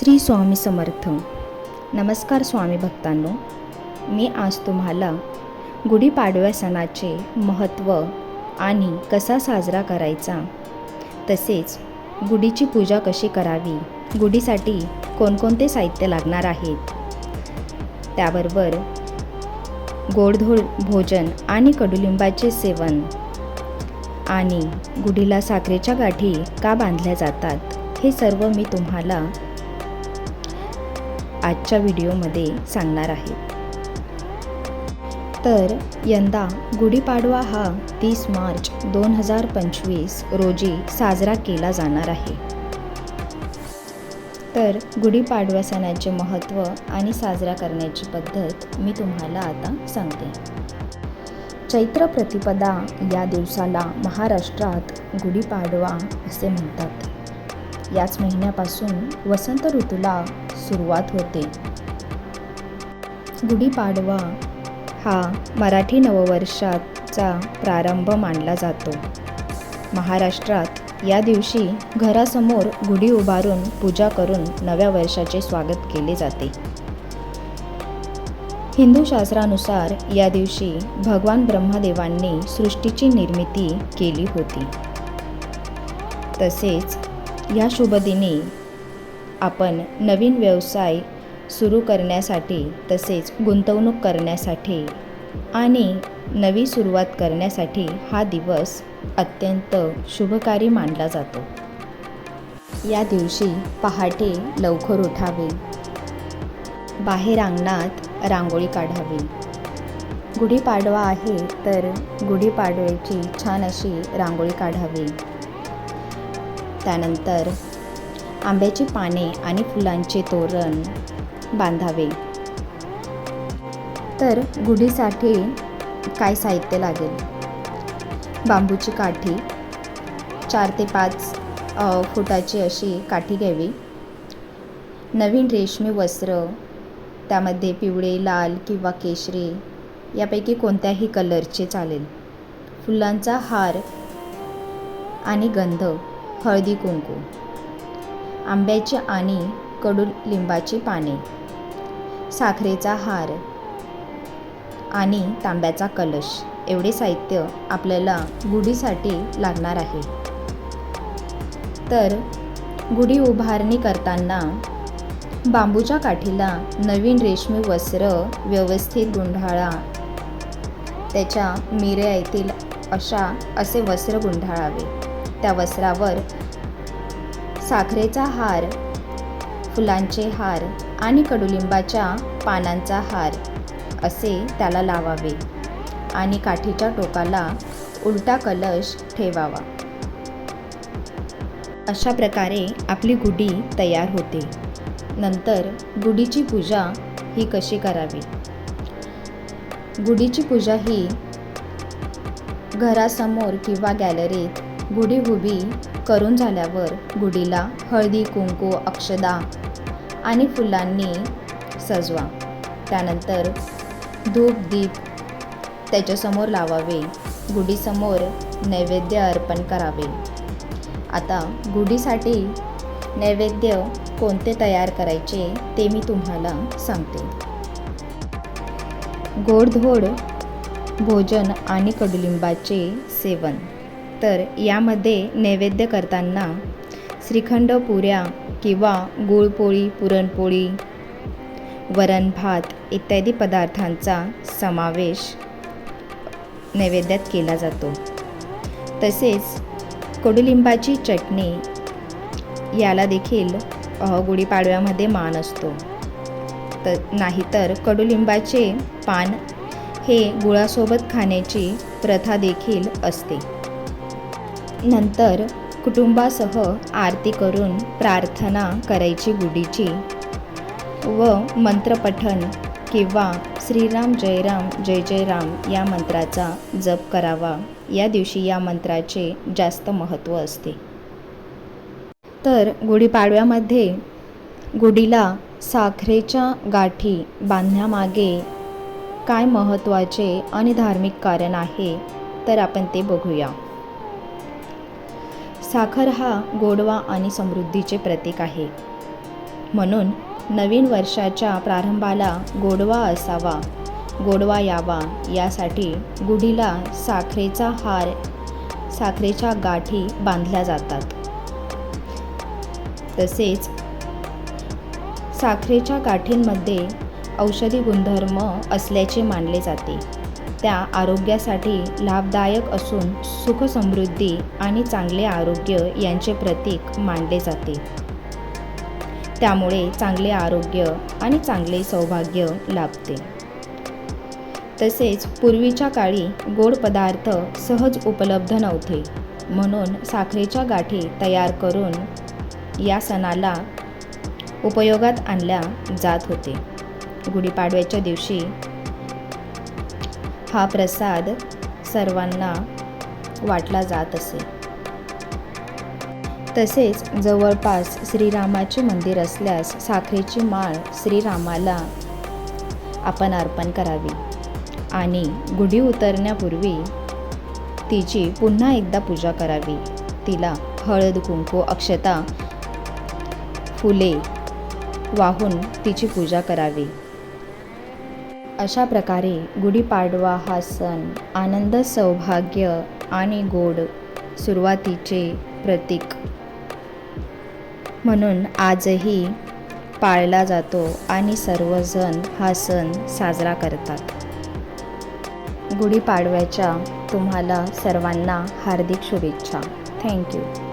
श्री स्वामी समर्थ. नमस्कार स्वामी भक्तांनो. मी आज तुम्हाला गुढीपाडव्या सणाचे महत्त्व आणि कसा साजरा करायचा तसेच गुढीची पूजा कशी करावी गुढीसाठी कोणकोणते साहित्य लागणार आहेत त्याबरोबर गोडधोड भोजन आणि कडुलिंबाचे सेवन आणि गुढीला साखरेच्या गाठी का बांधल्या जातात हे सर्व मी तुम्हाला आजच्या व्हिडिओमध्ये सांगणार आहे. तर यंदा गुढीपाडवा हा तीस मार्च दोन हजार पंचवीस रोजी साजरा केला जाणार आहे. तर गुढीपाडवा सणाचे महत्त्व आणि साजरा करण्याची पद्धत मी तुम्हाला आता सांगते. चैत्र प्रतिपदा या दिवसाला महाराष्ट्रात गुढीपाडवा असे म्हणतात. याच महिन्यापासून वसंत ऋतूला सुरुवात होते. गुढीपाडवा हा मराठी नववर्षाचा प्रारंभ मानला जातो. महाराष्ट्रात या दिवशी घरासमोर गुढी उभारून पूजा करून नव्या वर्षाचे स्वागत केले जाते. हिंदू शास्त्रानुसार या दिवशी भगवान ब्रह्मदेवांनी सृष्टीची निर्मिती केली होती. तसेच या शुभदिनी आपण नवीन व्यवसाय सुरू करण्यासाठी तसेच गुंतवणूक करण्यासाठी आणि नवी सुरुवात करण्यासाठी हा दिवस अत्यंत शुभकारी मानला जातो. या दिवशी पहाटे लवकर उठावे. बाहेर अंगणात रांगोळी काढावी. गुढीपाडवा आहे तर गुढीपाडव्याची छान अशी रांगोळी काढावी. त्यानंतर आंब्याची पाने आणि फुलांचे तोरण बांधावे. तर गुढीसाठी काय साहित्य लागेल? बांबूची काठी चार ते पाच फुटाची अशी काठी घ्यावी. नवीन रेशमी वस्त्र त्यामध्ये पिवळे लाल किंवा केशरी यापैकी कोणत्याही कलरचे चालेल. फुलांचा हार आणि गंध हळदी कुंकू. आंब्याची आणि कडुलिंबाची पाने साखरेचा हार आणि तांब्याचा कलश एवढे साहित्य आपल्याला गुढीसाठी लागणार आहे. तर गुढी उभारणी करताना बांबूच्या काठीला नवीन रेशमी वस्त्र व्यवस्थित गुंढाळा त्याच्या मिऱ्या येतील अशा असे वस्त्र गुंढाळावे त्या वस्त्रावर साखरेचा हार फुलांचे हार आणि कडुलिंबाच्या पानांचा हार असे त्याला लावावे आणि काठीच्या टोकाला उलटा कलश ठेवावा. अशा प्रकारे आपली गुढी तयार होते. नंतर गुढीची पूजा ही कशी करावी? गुढीची पूजा ही घरासमोर किंवा गॅलरीत गुढी उभी करून झाल्यावर गुढीला हळदी कुंकू अक्षदा आणि फुलांनी सजवा. त्यानंतर धूप दीप त्याच्यासमोर लावावे. गुढीसमोर नैवेद्य अर्पण करावे. आता गुढीसाठी नैवेद्य कोणते तयार करायचे ते मी तुम्हाला सांगते. गोडधोड भोजन आणि कडुलिंबाचे सेवन. तर यामध्ये नैवेद्य करताना श्रीखंड पुऱ्या किंवा गुळपोळी पुरणपोळी वरण भात इत्यादी पदार्थांचा समावेश नैवेद्यात केला जातो. तसेच कडुलिंबाची चटणी याला देखील गुढीपाडव्यामध्ये मान असतो. तर नाहीतर कडुलिंबाचे पान हे गुळासोबत खाण्याची प्रथा देखील असते. नंतर कुटुंबासह आरती करून प्रार्थना करायची गुढीची व मंत्रपठण किंवा श्रीराम जय राम जय जय राम या मंत्राचा जप करावा. या दिवशी या मंत्राचे जास्त महत्त्व असते. तर गुढीपाडव्यामध्ये गुढीला साखरेच्या गाठी बांधण्यामागे काय महत्त्वाचे आणि धार्मिक कारण आहे तर आपण ते बघूया. साखर हा गोडवा आणि समृद्धीचे प्रतीक आहे. म्हणून नवीन वर्षाच्या प्रारंभाला गोडवा असावा गोडवा यावा यासाठी गुढीला साखरेचा हार साखरेच्या गाठी बांधल्या जातात. तसेच साखरेच्या गाठींमध्ये औषधी गुणधर्म असल्याचे मानले जाते. त्या आरोग्यासाठी लाभदायक असून सुखसमृद्धी आणि चांगले आरोग्य यांचे प्रतीक मानले जाते. त्यामुळे चांगले आरोग्य आणि चांगले सौभाग्य लाभते. तसेच पूर्वीच्या काळी गोड पदार्थ सहज उपलब्ध नव्हते. म्हणून साखरेच्या गाठी तयार करून या सणाला उपयोगात आणल्या जात होते. गुढीपाडव्याच्या दिवशी हा प्रसाद सर्वांना वाटला जात असे. तसेच जवळपास श्रीरामाचे मंदिर असल्यास साखरेची माळ श्रीरामाला आपण अर्पण करावी आणि गुढी उतरण्यापूर्वी तिची पुन्हा एकदा पूजा करावी. तिला हळद कुंकू अक्षता फुले वाहून तिची पूजा करावी. अशा प्रकारे गुढीपाडवा हा सण आनंद सौभाग्य आणि गोड सुरुवातीचे प्रतीक. म्हणून आजही पाळला जातो आणि सर्वजण हा सण साजरा करतात. गुढीपाडव्याच्या तुम्हाला सर्वांना हार्दिक शुभेच्छा. थँक्यू.